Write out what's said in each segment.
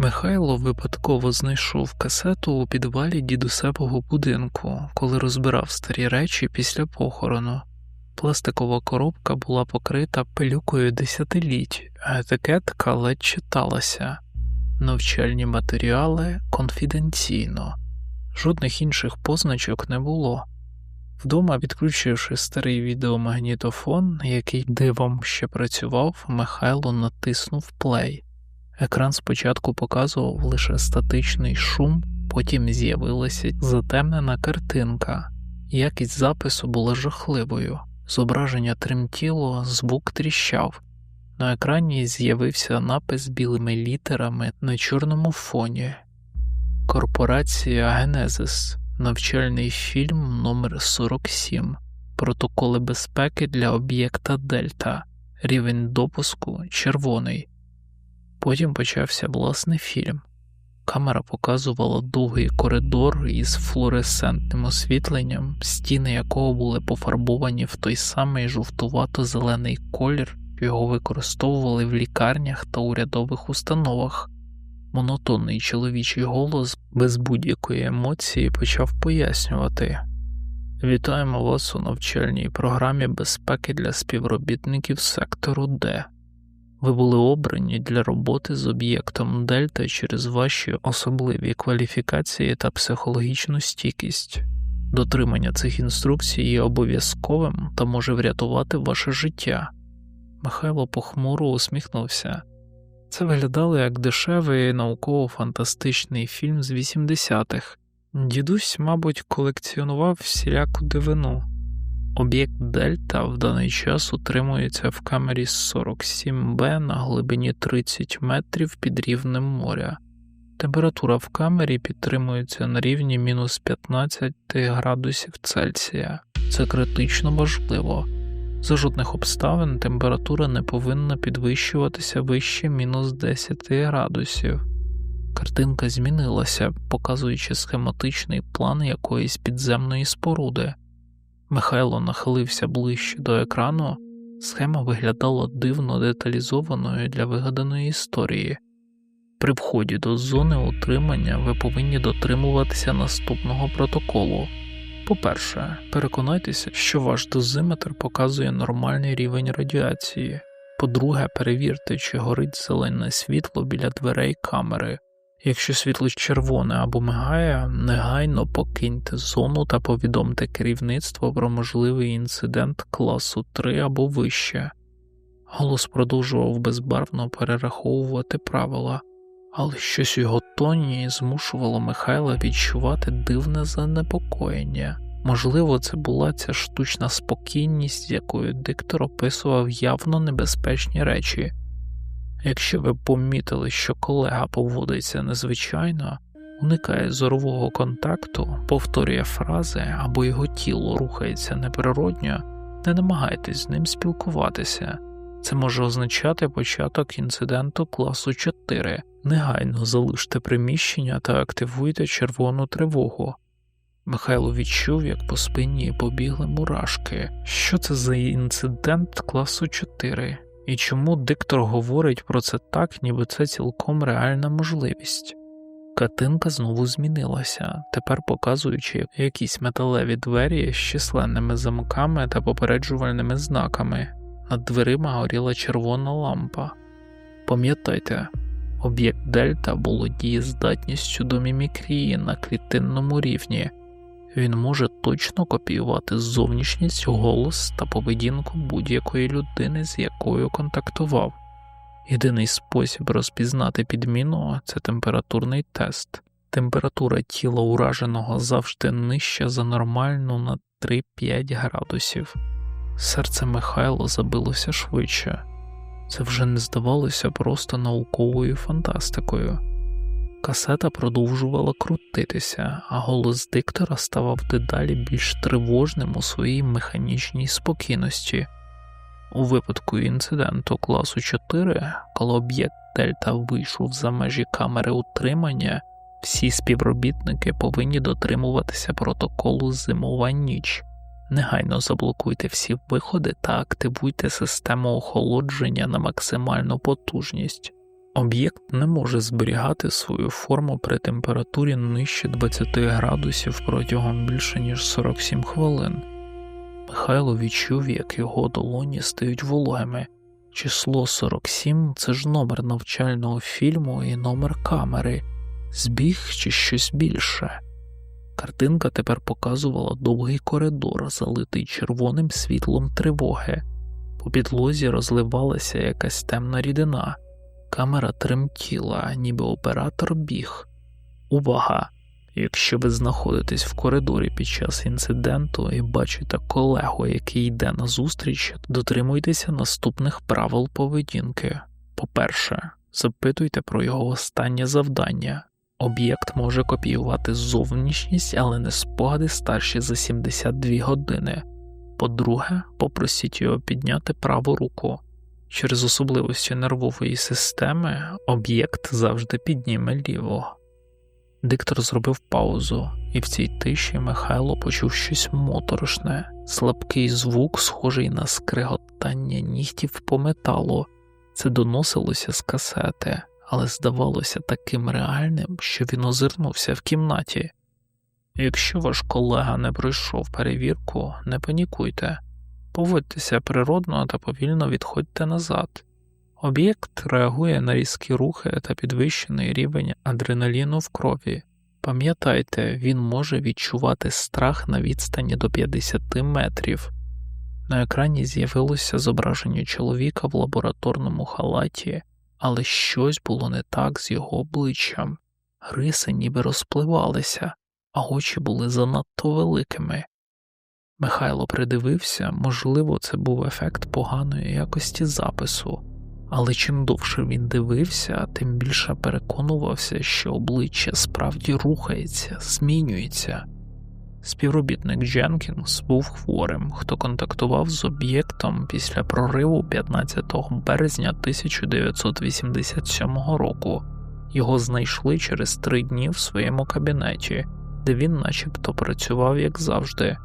Михайло випадково знайшов касету у підвалі дідусевого будинку, коли розбирав старі речі після похорону. Пластикова коробка була покрита пилюкою десятиліть, а етикетка ледь читалася. Навчальні матеріали конфіденційно, жодних інших позначок не було. Вдома, відключивши старий відеомагнітофон, який дивом ще працював, Михайло натиснув плей. Екран спочатку показував лише статичний шум, потім з'явилася затемнена картинка. Якість запису була жахливою. Зображення тремтіло, звук тріщав. На екрані з'явився напис білими літерами на чорному фоні. Корпорація Генезис. Навчальний фільм номер 47 Протоколи безпеки для об'єкта Дельта. Рівень допуску червоний. Потім почався власний фільм. Камера показувала довгий коридор із флуоресцентним освітленням, стіни якого були пофарбовані в той самий жовтувато-зелений колір, його використовували в лікарнях та урядових установах. Монотонний чоловічий голос без будь-якої емоції почав пояснювати Вітаємо вас у навчальній програмі безпеки для співробітників сектору Д. Ви були обрані для роботи з об'єктом Дельта через ваші особливі кваліфікації та психологічну стійкість. Дотримання цих інструкцій є обов'язковим та може врятувати ваше життя. Михайло похмуро усміхнувся. Це виглядало як дешевий науково-фантастичний фільм з 80-х. Дідусь, мабуть, колекціонував всіляку дивину. Об'єкт Дельта в даний час утримується в камері 47Б на глибині 30 метрів під рівнем моря. Температура в камері підтримується на рівні мінус 15 градусів Цельсія. Це критично важливо. За жодних обставин температура не повинна підвищуватися вище мінус 10 градусів. Картинка змінилася, показуючи схематичний план якоїсь підземної споруди. Михайло нахилився ближче до екрану, схема виглядала дивно деталізованою для вигаданої історії. При вході до зони утримання ви повинні дотримуватися наступного протоколу. По-перше, переконайтеся, що ваш дозиметр показує нормальний рівень радіації. По-друге, перевірте, чи горить зелене світло біля дверей камери. Якщо світло червоне або мигає, негайно покиньте зону та повідомте керівництво про можливий інцидент класу 3 або вище. Голос продовжував безбарвно перераховувати правила, але щось у його тоні змушувало Михайла відчувати дивне занепокоєння. Можливо, це була ця штучна спокійність, якою диктор описував явно небезпечні речі. Якщо ви помітили, що колега поводиться незвичайно, уникає зорового контакту, повторює фрази або його тіло рухається неприродньо, не намагайтесь з ним спілкуватися. Це може означати початок інциденту класу 4. Негайно залиште приміщення та активуйте червону тривогу. Михайло відчув, як по спині побігли мурашки. Що це за інцидент класу 4? І чому диктор говорить про це так, ніби це цілком реальна можливість? Катинка знову змінилася, тепер показуючи якісь металеві двері з численними замками та попереджувальними знаками. Над дверима горіла червона лампа. Пам'ятайте, об'єкт Дельта було дієздатністю до мімікрії на клітинному рівні. Він може точно копіювати зовнішність, голос та поведінку будь-якої людини, з якою контактував. Єдиний спосіб розпізнати підміну це температурний тест. Температура тіла ураженого завжди нижча за нормальну на 3-5 градусів. Серце Михайло забилося швидше, це вже не здавалося просто науковою фантастикою. Касета продовжувала крутитися, а голос диктора ставав дедалі більш тривожним у своїй механічній спокійності. У випадку інциденту класу 4, коли об'єкт Дельта вийшов за межі камери утримання, всі співробітники повинні дотримуватися протоколу Зимова ніч. Негайно заблокуйте всі виходи та активуйте систему охолодження на максимальну потужність. Об'єкт не може зберігати свою форму при температурі нижче 20 градусів протягом більше ніж 47 хвилин. Михайло відчув, як його долоні стають вологими. Число 47 це ж номер навчального фільму і номер камери, збіг чи щось більше. Картинка тепер показувала довгий коридор, залитий червоним світлом тривоги. По підлозі розливалася якась темна рідина, камера тремтіла, ніби оператор біг. Увага! Якщо ви знаходитесь в коридорі під час інциденту і бачите колегу, який йде на зустріч, дотримуйтеся наступних правил поведінки. По-перше, запитуйте про його останнє завдання. Об'єкт може копіювати зовнішність, але не спогади старші за 72 години. По-друге, попросіть його підняти праву руку. Через особливості нервової системи об'єкт завжди підніме ліву. Диктор зробив паузу, і в цій тиші Михайло почув щось моторошне, слабкий звук, схожий на скриготання нігтів по металу. Це доносилося з касети, але здавалося таким реальним, що він озирнувся в кімнаті. Якщо ваш колега не пройшов перевірку, не панікуйте, поводьтеся природно та повільно відходьте назад. Об'єкт реагує на різкі рухи та підвищений рівень адреналіну в крові. Пам'ятайте, він може відчувати страх на відстані до 50 метрів. На екрані з'явилося зображення чоловіка в лабораторному халаті, але щось було не так з його обличчям. Риси ніби розпливалися, а очі були занадто великими. Михайло придивився, можливо, це був ефект поганої якості запису, але чим довше він дивився, тим більше переконувався, що обличчя справді рухається, змінюється. Співробітник Дженкінс був хворим, хто контактував з об'єктом після прориву 15 березня 1987 року. Його знайшли через три дні в своєму кабінеті, де він начебто працював як завжди.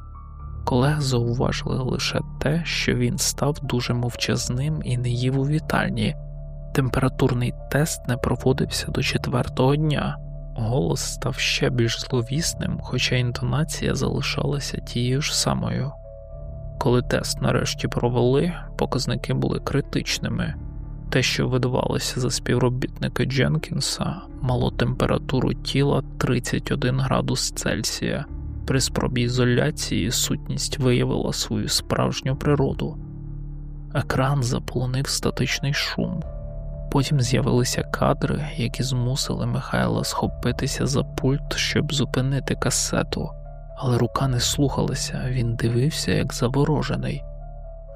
Колеги зауважили лише те, що він став дуже мовчазним і не їв у вітальні. Температурний тест не проводився до четвертого дня. Голос став ще більш зловісним, хоча інтонація залишалася тією ж самою. Коли тест нарешті провели, показники були критичними. Те, що видавалося за співробітника Дженкінса, мало температуру тіла 31 градус Цельсія. При спробі ізоляції сутність виявила свою справжню природу. Екран заполонив статичний шум. Потім з'явилися кадри, які змусили Михайла схопитися за пульт, щоб зупинити касету, але рука не слухалася, він дивився, як заворожений.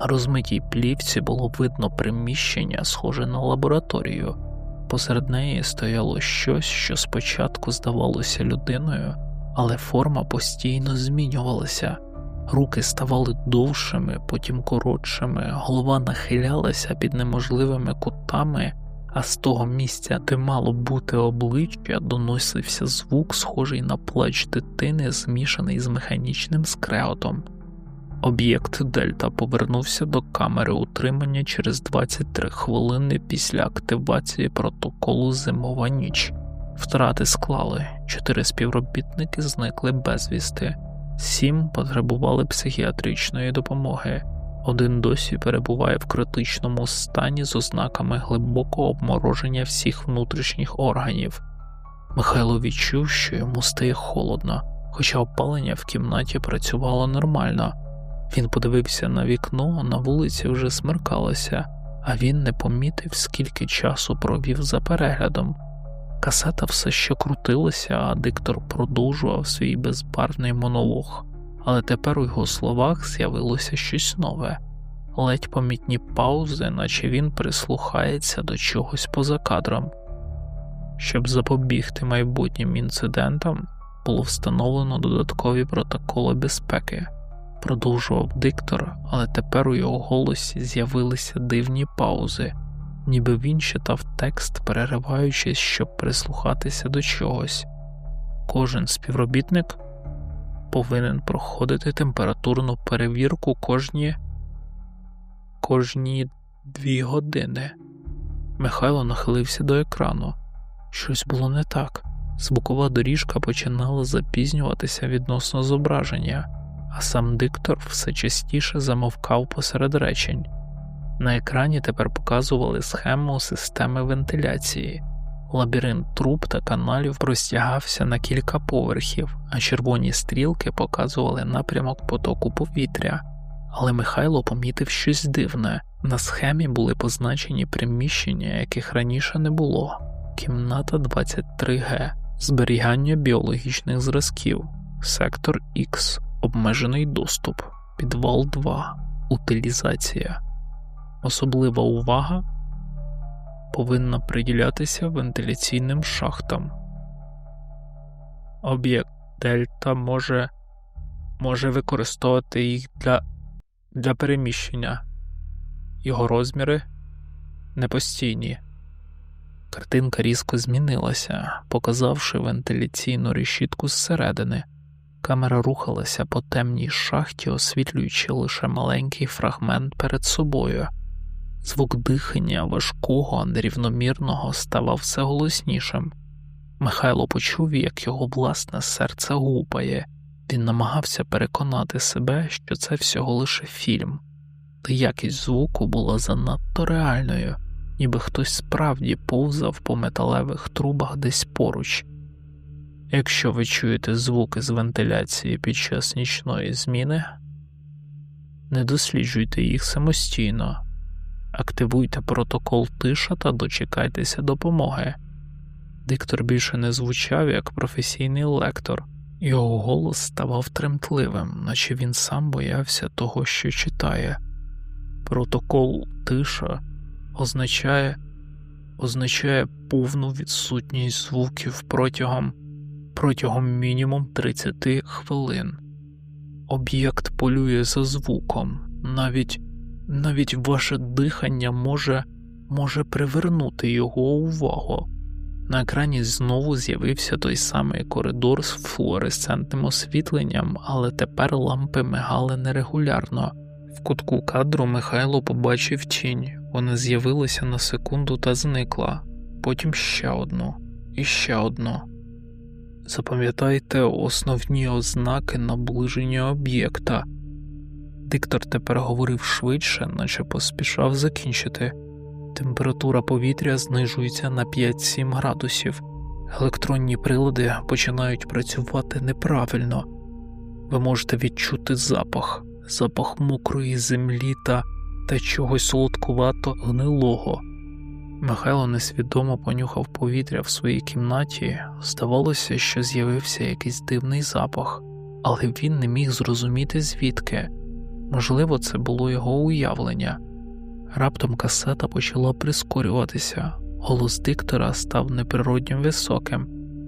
На розмитій плівці було видно приміщення, схоже на лабораторію. Посеред неї стояло щось, що спочатку здавалося людиною, але форма постійно змінювалася. Руки ставали довшими, потім коротшими, голова нахилялася під неможливими кутами, а з того місця, де мало бути обличчя, доносився звук, схожий на плач дитини, змішаний з механічним скреотом. Об'єкт Дельта повернувся до камери утримання через 23 хвилини після активації протоколу Зимова ніч. Втрати склали, чотири співробітники зникли безвісти, сім потребували психіатричної допомоги. Один досі перебуває в критичному стані з ознаками глибокого обмороження всіх внутрішніх органів. Михайло відчув, що йому стає холодно, хоча опалення в кімнаті працювало нормально. Він подивився на вікно, на вулиці вже смеркалося, а він не помітив, скільки часу провів за переглядом. Касета все ще крутилася, а диктор продовжував свій безбарвний монолог, але тепер у його словах з'явилося щось нове, ледь помітні паузи, наче він прислухається до чогось поза кадром. Щоб запобігти майбутнім інцидентам, було встановлено додаткові протоколи безпеки, продовжував диктор, але тепер у його голосі з'явилися дивні паузи ніби він читав текст, перериваючись, щоб прислухатися до чогось. Кожен співробітник повинен проходити температурну перевірку кожні кожні дві години. Михайло нахилився до екрану. Щось було не так. Звукова доріжка починала запізнюватися відносно зображення, а сам диктор все частіше замовкав посеред речень. На екрані тепер показували схему системи вентиляції. Лабіринт труб та каналів простягався на кілька поверхів, а червоні стрілки показували напрямок потоку повітря. Але Михайло помітив щось дивне. На схемі були позначені приміщення, яких раніше не було. Кімната 23Г, зберігання біологічних зразків, сектор X, обмежений доступ, підвал 2, утилізація. Особлива увага повинна приділятися вентиляційним шахтам. Об'єкт Дельта може може використовувати їх для, для переміщення. Його розміри непостійні. Картинка різко змінилася, показавши вентиляційну решітку зсередини. Камера рухалася по темній шахті, освітлюючи лише маленький фрагмент перед собою. Звук дихання важкого, нерівномірного ставав все голоснішим. Михайло почув, як його власне серце гупає, він намагався переконати себе, що це всього лише фільм, та якість звуку була занадто реальною, ніби хтось справді повзав по металевих трубах десь поруч. Якщо ви чуєте звуки з вентиляції під час нічної зміни, не досліджуйте їх самостійно. Активуйте протокол тиша та дочекайтеся допомоги. Диктор більше не звучав як професійний лектор, його голос ставав тремтливим, наче він сам боявся того, що читає. Протокол тиша означає означає повну відсутність звуків протягом протягом мінімум 30 хвилин. Об'єкт полює за звуком, навіть навіть ваше дихання може може привернути його увагу. На екрані знову з'явився той самий коридор з флуоресцентним освітленням, але тепер лампи мигали нерегулярно. В кутку кадру Михайло побачив тінь, вона з'явилася на секунду та зникла, потім ще одну і ще одну. Запам'ятайте основні ознаки наближення об'єкта. Диктор тепер говорив швидше, наче поспішав закінчити. Температура повітря знижується на 5-7 градусів, електронні прилади починають працювати неправильно. Ви можете відчути запах, запах мокрої землі та, та чогось солодкувато гнилого. Михайло несвідомо понюхав повітря в своїй кімнаті, здавалося, що з'явився якийсь дивний запах, але він не міг зрозуміти звідки. Можливо, це було його уявлення. Раптом касета почала прискорюватися, голос диктора став неприродньо високим.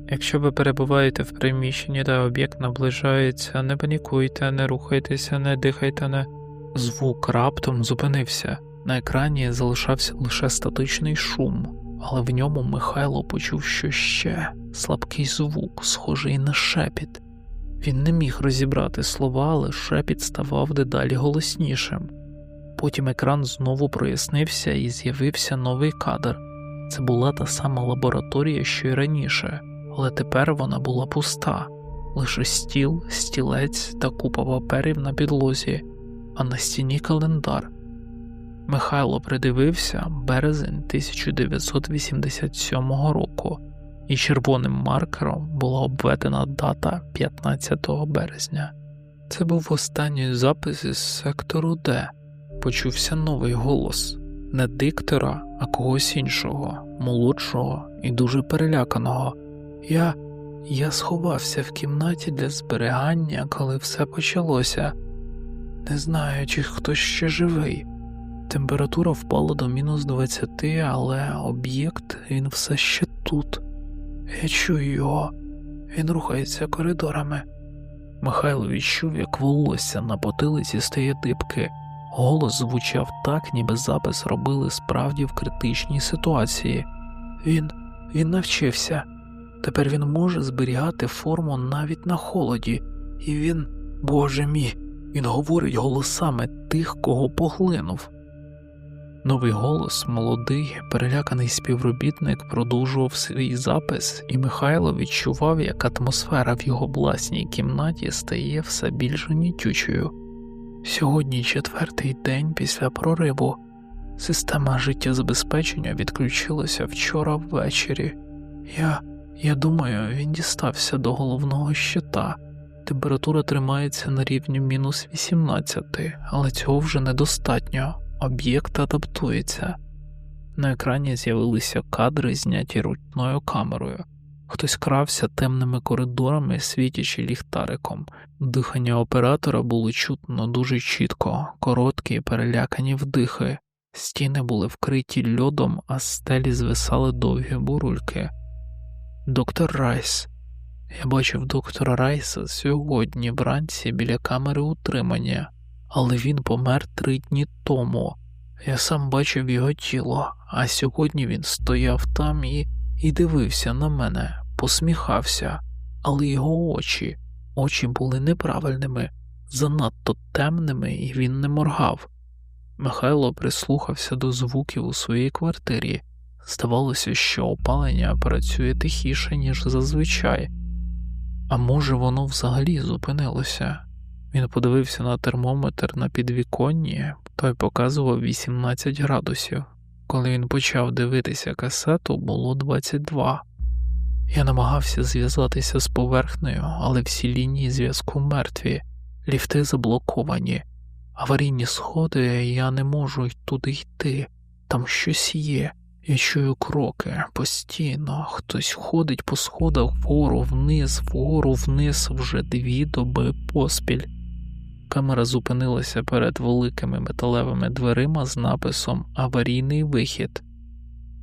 Якщо ви перебуваєте в приміщенні та об'єкт наближається, не панікуйте, не рухайтеся, не дихайте, не. Звук раптом зупинився. На екрані залишався лише статичний шум, але в ньому Михайло почув що ще слабкий звук, схожий на шепіт. Він не міг розібрати слова, але шепіт ставав дедалі голоснішим. Потім екран знову прояснився і з'явився новий кадр. Це була та сама лабораторія, що й раніше, але тепер вона була пуста, лише стіл, стілець та купа паперів на підлозі, а на стіні календар. Михайло придивився березень 1987 року, і червоним маркером була обведена дата 15 березня. Це був останній запис із сектору Д. Почувся новий голос не диктора, а когось іншого, молодшого і дуже переляканого. Я я сховався в кімнаті для зберігання, коли все почалося, не знаю, чи хтось ще живий. Температура впала до мінус 20, але об'єкт він все ще тут. Я чую його, він рухається коридорами. Михайло відчув, як волосся на потилиці стає дибки. Голос звучав так, ніби запис робили справді в критичній ситуації. Він він навчився. Тепер він може зберігати форму навіть на холоді, і він, Боже мій, він говорить голосами тих, кого поглинув. Новий голос, молодий, переляканий співробітник продовжував свій запис, і Михайло відчував, як атмосфера в його власній кімнаті стає все більш гнітючою. Сьогодні четвертий день після прориву. Система життєзабезпечення відключилася вчора ввечері. Я я думаю, він дістався до головного щита. Температура тримається на рівні мінус 18, але цього вже недостатньо. Об'єкт адаптується. На екрані з'явилися кадри, зняті ручною камерою. Хтось крався темними коридорами, світячи ліхтариком. Дихання оператора було чутно дуже чітко, короткі, перелякані вдихи. Стіни були вкриті льодом, а стелі звисали довгі бурульки. Доктор Райс. Я бачив доктора Райса сьогодні вранці біля камери утримання, але він помер три дні тому. Я сам бачив його тіло, а сьогодні він стояв там і, і дивився на мене, посміхався, але його очі, очі були неправильними, занадто темними, і він не моргав. Михайло прислухався до звуків у своїй квартирі. Здавалося, що опалення працює тихіше, ніж зазвичай, а може, воно взагалі зупинилося. Він подивився на термометр на підвіконні, той показував 18 градусів. Коли він почав дивитися касету, було 22. Я намагався зв'язатися з поверхнею, але всі лінії зв'язку мертві, ліфти заблоковані, аварійні сходи, я не можу туди йти, там щось є. Я чую кроки постійно, хтось ходить по сходах вгору вниз, вгору вниз вже дві доби поспіль. Камера зупинилася перед великими металевими дверима з написом Аварійний вихід.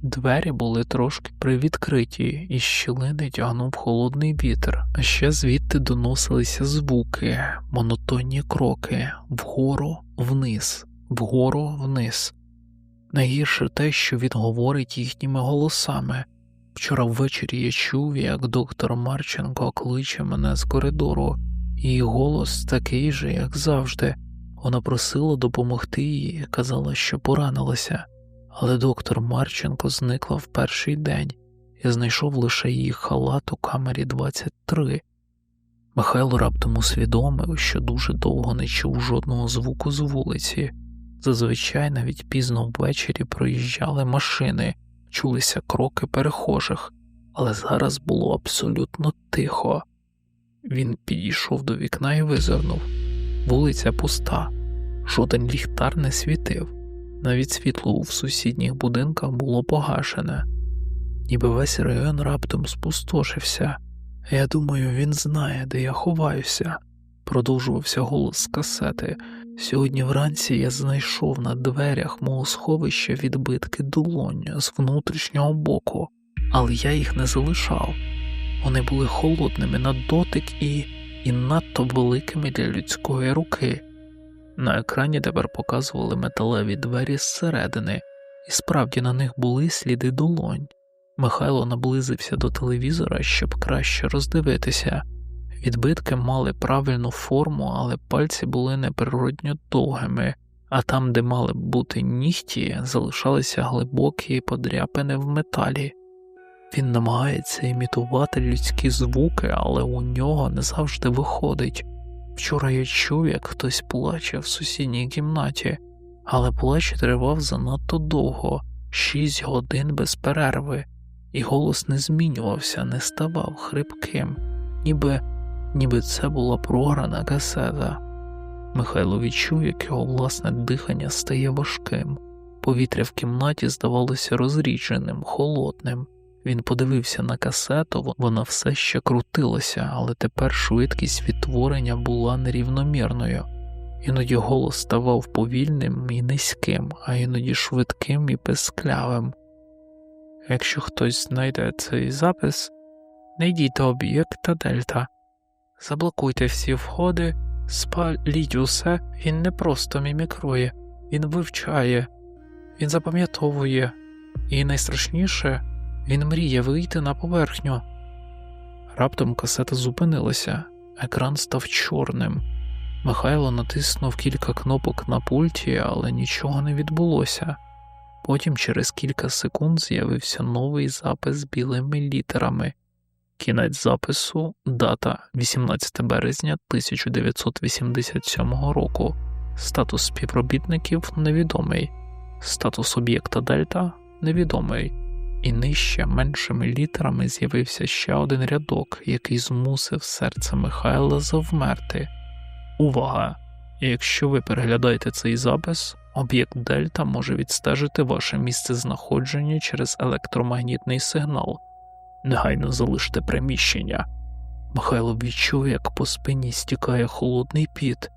Двері були трошки привідкриті, і щілини тягнув холодний вітер, а ще звідти доносилися звуки, монотонні кроки вгору вниз, вгору вниз. Найгірше те, що він говорить їхніми голосами. Вчора ввечері я чув, як доктор Марченко кличе мене з коридору, Її голос такий же, як завжди. Вона просила допомогти їй, казала, що поранилася, але доктор Марченко зникла в перший день Я знайшов лише її халат у камері 23. Михайло раптом усвідомив, що дуже довго не чув жодного звуку з вулиці. Зазвичай навіть пізно ввечері проїжджали машини, чулися кроки перехожих, але зараз було абсолютно тихо. Він підійшов до вікна і визирнув. Вулиця пуста, жоден ліхтар не світив, навіть світло в сусідніх будинках було погашене, ніби весь район раптом спустошився. Я думаю, він знає, де я ховаюся, продовжувався голос з касети. Сьогодні вранці я знайшов на дверях мого сховища відбитки долоння з внутрішнього боку, але я їх не залишав. Вони були холодними на дотик і, і надто великими для людської руки. На екрані тепер показували металеві двері зсередини, і справді на них були сліди долонь. Михайло наблизився до телевізора, щоб краще роздивитися. Відбитки мали правильну форму, але пальці були неприродньо довгими, а там, де мали б бути нігті, залишалися глибокі подряпини в металі. Він намагається імітувати людські звуки, але у нього не завжди виходить. Вчора я чув, як хтось плаче в сусідній кімнаті, але плач тривав занадто довго, шість годин без перерви, і голос не змінювався, не ставав хрипким, ніби ніби це була програна касета. Михайло відчув, як його власне дихання стає важким, повітря в кімнаті здавалося розрідженим, холодним. Він подивився на касету, вона все ще крутилася, але тепер швидкість відтворення була нерівномірною. Іноді голос ставав повільним і низьким, а іноді швидким і песклявим. Якщо хтось знайде цей запис, найдіть до об'єкта Дельта, заблокуйте всі входи, спаліть усе, він не просто мімікрує, він вивчає, він запам'ятовує, і найстрашніше. Він мріє вийти на поверхню. Раптом касета зупинилася, екран став чорним. Михайло натиснув кілька кнопок на пульті, але нічого не відбулося. Потім через кілька секунд з'явився новий запис білими літерами. Кінець запису, дата 18 березня 1987 року. Статус співробітників невідомий, статус об'єкта Дельта невідомий, і нижче меншими літерами з'явився ще один рядок, який змусив серце Михайла завмерти. Увага! Якщо ви переглядаєте цей запис, об'єкт Дельта може відстежити ваше місце знаходження через електромагнітний сигнал. Негайно залиште приміщення. Михайло відчув, як по спині стікає холодний піт.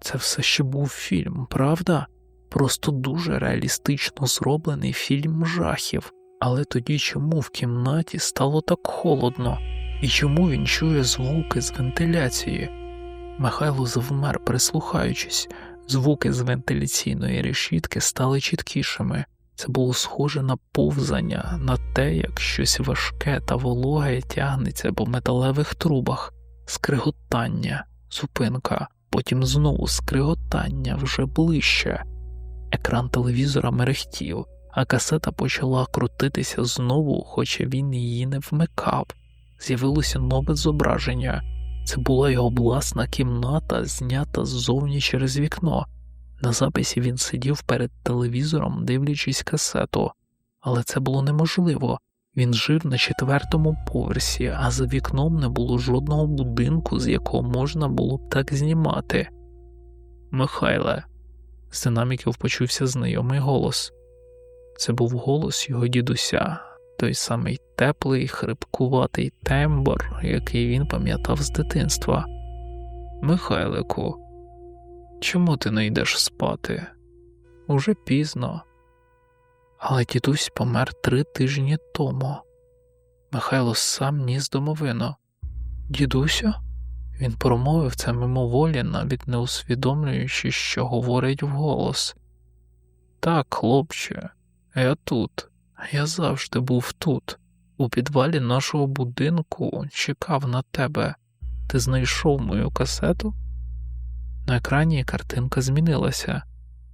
Це все ще був фільм, правда? Просто дуже реалістично зроблений фільм жахів. Але тоді чому в кімнаті стало так холодно, і чому він чує звуки з вентиляції? Михайло завмер, прислухаючись, звуки з вентиляційної решітки стали чіткішими. Це було схоже на повзання, на те, як щось важке та вологе тягнеться по металевих трубах, скриготання, зупинка, потім знову скриготання вже ближче. Екран телевізора мерехтів, а касета почала крутитися знову, хоча він її не вмикав. З'явилося нове зображення. Це була його власна кімната, знята ззовні через вікно. На записі він сидів перед телевізором, дивлячись касету, але це було неможливо. Він жив на четвертому поверсі, а за вікном не було жодного будинку, з якого можна було б так знімати. Михайле, з динаміків почувся знайомий голос. Це був голос його дідуся, той самий теплий, хрипкуватий тембр, який він пам'ятав з дитинства. Михайлику. Чому ти не йдеш спати? Уже пізно. Але дідусь помер три тижні тому. Михайло сам ніс домовину. Дідусю? Він промовив це мимоволі, навіть не усвідомлюючи, що говорить вголос. Так, хлопче, я тут, я завжди був тут, у підвалі нашого будинку чекав на тебе. Ти знайшов мою касету? На екрані картинка змінилася.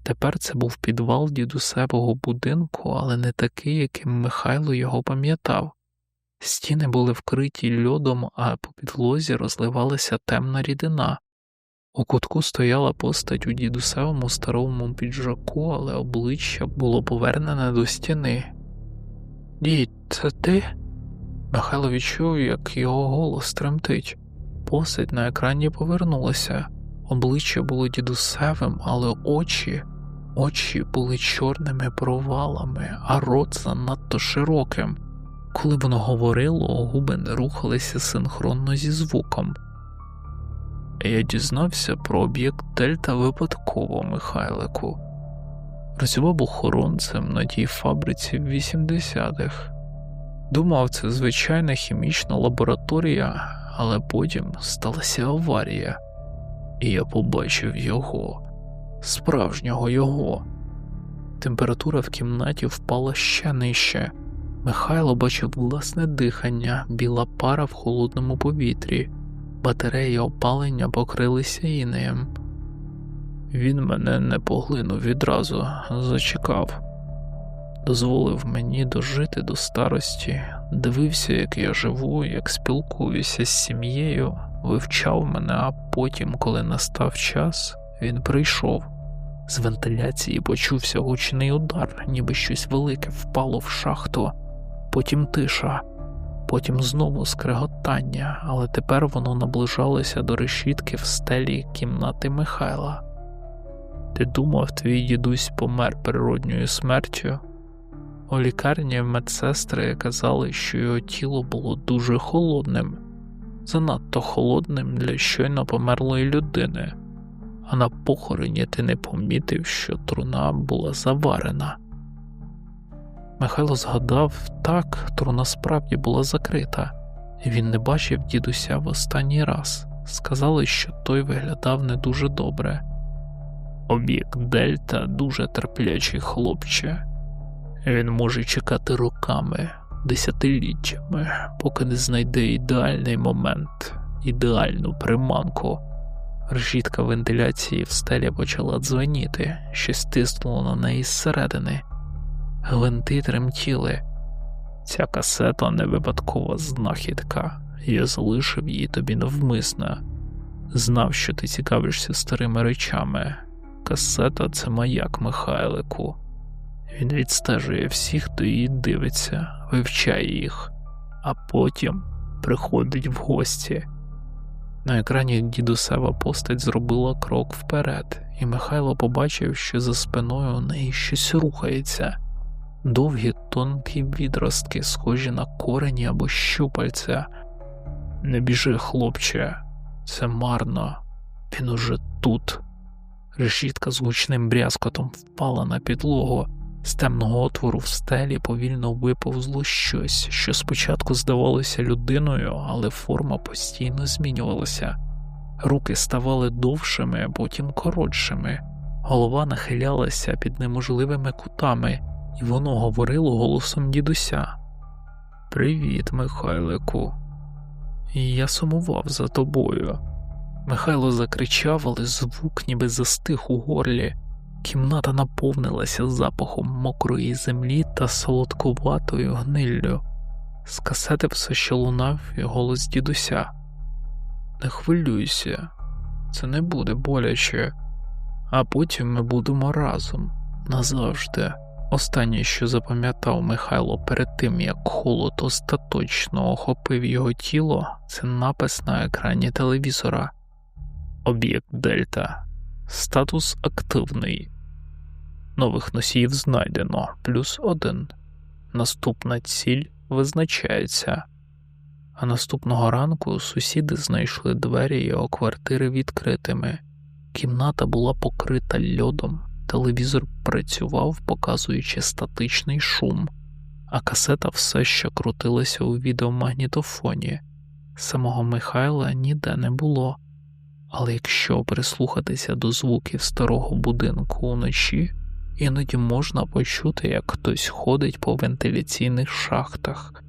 Тепер це був підвал дідусевого будинку, але не такий, яким Михайло його пам'ятав. Стіни були вкриті льодом, а по підлозі розливалася темна рідина. У кутку стояла постать у дідусевому старому піджаку, але обличчя було повернене до стіни. Дід, це ти? Михайло відчув, як його голос тремтить. Постать на екрані повернулася. Обличчя було дідусевим, але очі, очі були чорними провалами, а рот занадто широким. Коли воно говорило, губи не рухалися синхронно зі звуком. Я дізнався про об'єкт Дельта випадково, Михайлику. Працював охоронцем на тій фабриці в 80-х. Думав, це звичайна хімічна лабораторія, але потім сталася аварія і я побачив його, справжнього його. Температура в кімнаті впала ще нижче. Михайло бачив власне дихання, біла пара в холодному повітрі, батареї опалення покрилися інеєм. Він мене не поглинув відразу, зачекав, дозволив мені дожити до старості, дивився, як я живу, як спілкуюся з сім'єю, вивчав мене, а потім, коли настав час, він прийшов. З вентиляції почувся гучний удар, ніби щось велике впало в шахту, потім тиша, потім знову скреготання, але тепер воно наближалося до решітки в стелі кімнати Михайла. Ти думав, твій дідусь помер природньою смертю? У лікарні медсестри казали, що його тіло було дуже холодним занадто холодним для щойно померлої людини, а на похороні ти не помітив, що труна була заварена. Михайло згадав так, труна справді була закрита, він не бачив дідуся в останній раз. Сказали, що той виглядав не дуже добре. Об'єкт Дельта дуже терплячий хлопче, він може чекати роками, десятиліттями, поки не знайде ідеальний момент, ідеальну приманку. Решітка вентиляції в стелі почала дзвоніти, щось тиснуло на неї зсередини. Гвинти тремтіли. Ця касета не випадкова знахідка, я залишив її тобі навмисно. Знав, що ти цікавишся старими речами. Касета це маяк Михайлику. Він відстежує всіх, хто її дивиться, вивчає їх, а потім приходить в гості. На екрані дідусева постать зробила крок вперед, і Михайло побачив, що за спиною у неї щось рухається, довгі тонкі відростки, схожі на корені або щупальця. Не біжи, хлопче, це марно, він уже тут. Решітка з гучним брязкотом впала на підлогу. З темного отвору в стелі повільно виповзло щось, що спочатку здавалося людиною, але форма постійно змінювалася. Руки ставали довшими, потім коротшими, голова нахилялася під неможливими кутами, і воно говорило голосом дідуся. Привіт, Михайлику. І я сумував за тобою. Михайло закричав, але звук ніби застиг у горлі. Кімната наповнилася запахом мокрої землі та солодкуватою гниллю. З касети все ще лунав і голос дідуся. Не хвилюйся, це не буде боляче, а потім ми будемо разом назавжди. Останнє, що запам'ятав Михайло перед тим, як холод остаточно охопив його тіло, це напис на екрані телевізора. Об'єкт Дельта. Статус активний. Нових носіїв знайдено плюс один. Наступна ціль визначається. А наступного ранку сусіди знайшли двері його квартири відкритими. Кімната була покрита льодом, телевізор працював, показуючи статичний шум, а касета все ще крутилася у відеомагнітофоні. Самого Михайла ніде не було. Але якщо прислухатися до звуків старого будинку уночі, іноді можна почути, як хтось ходить по вентиляційних шахтах,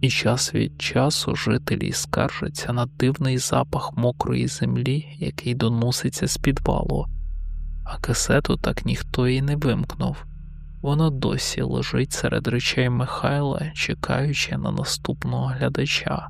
і час від часу жителі скаржаться на дивний запах мокрої землі, який доноситься з підвалу, а касету так ніхто і не вимкнув. Вона досі лежить серед речей Михайла, чекаючи на наступного глядача.